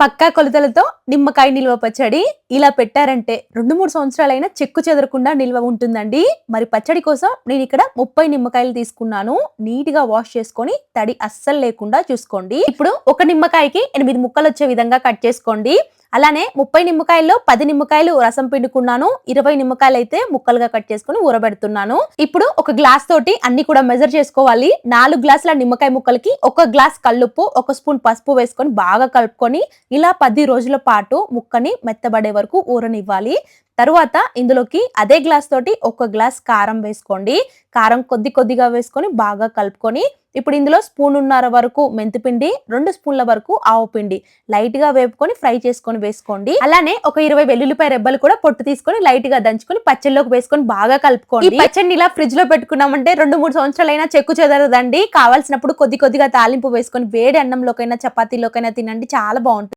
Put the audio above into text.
పక్కా కొలతలతో నిమ్మకాయ నిల్వ పచ్చడి ఇలా పెట్టారంటే రెండు మూడు సంవత్సరాలైనా చెక్కు చెదరకుండా నిల్వ ఉంటుందండి. మరి పచ్చడి కోసం నేను ఇక్కడ ముప్పై నిమ్మకాయలు తీసుకున్నాను. నీట్గా వాష్ చేసుకొని తడి అస్సలు లేకుండా చూసుకోండి. ఇప్పుడు ఒక నిమ్మకాయకి ఎనిమిది ముక్కలు వచ్చే విధంగా కట్ చేసుకోండి. అలానే ముప్పై నిమ్మకాయల్లో పది నిమ్మకాయలు రసం పిండుకున్నాను. ఇరవై నిమ్మకాయలు అయితే ముక్కలుగా కట్ చేసుకుని ఊరబెడుతున్నాను. ఇప్పుడు ఒక గ్లాస్ తోటి అన్ని కూడా మెజర్ చేసుకోవాలి. నాలుగు గ్లాసుల నిమ్మకాయ ముక్కలకి ఒక గ్లాస్ కల్లుప్పు ఒక స్పూన్ పసుపు వేసుకొని బాగా కలుపుకొని ఇలా పది రోజుల పాటు ముక్కని మెత్తబడే వరకు ఊరనివ్వాలి. తరువాత ఇందులోకి అదే గ్లాస్ తోటి ఒక గ్లాస్ కారం వేసుకోండి. కారం కొద్ది కొద్దిగా వేసుకొని బాగా కలుపుకొని ఇప్పుడు ఇందులో స్పూన్ ఉన్నర వరకు మెంతిపిండి రెండు స్పూన్ల వరకు ఆవు పిండి లైట్గా వేపుకొని ఫ్రై చేసుకొని వేసుకోండి. అలానే ఒక ఇరవై వెల్లుల్లిపాయ రెబ్బలు కూడా పొట్టు తీసుకొని లైట్గా దంచుకొని పచ్చళ్ళలోకి వేసుకొని బాగా కలుపుకోండి. పచ్చడిని ఇలా ఫ్రిడ్జ్లో పెట్టుకున్నామంటే రెండు మూడు సంవత్సరాలైనా చెక్కు చెదరదండి. కావాల్సినప్పుడు కొద్ది కొద్దిగా తాలింపు వేసుకొని వేడి అన్నంలోకైనా చపాతీలోకైనా తినండి. చాలా బాగుంటుంది.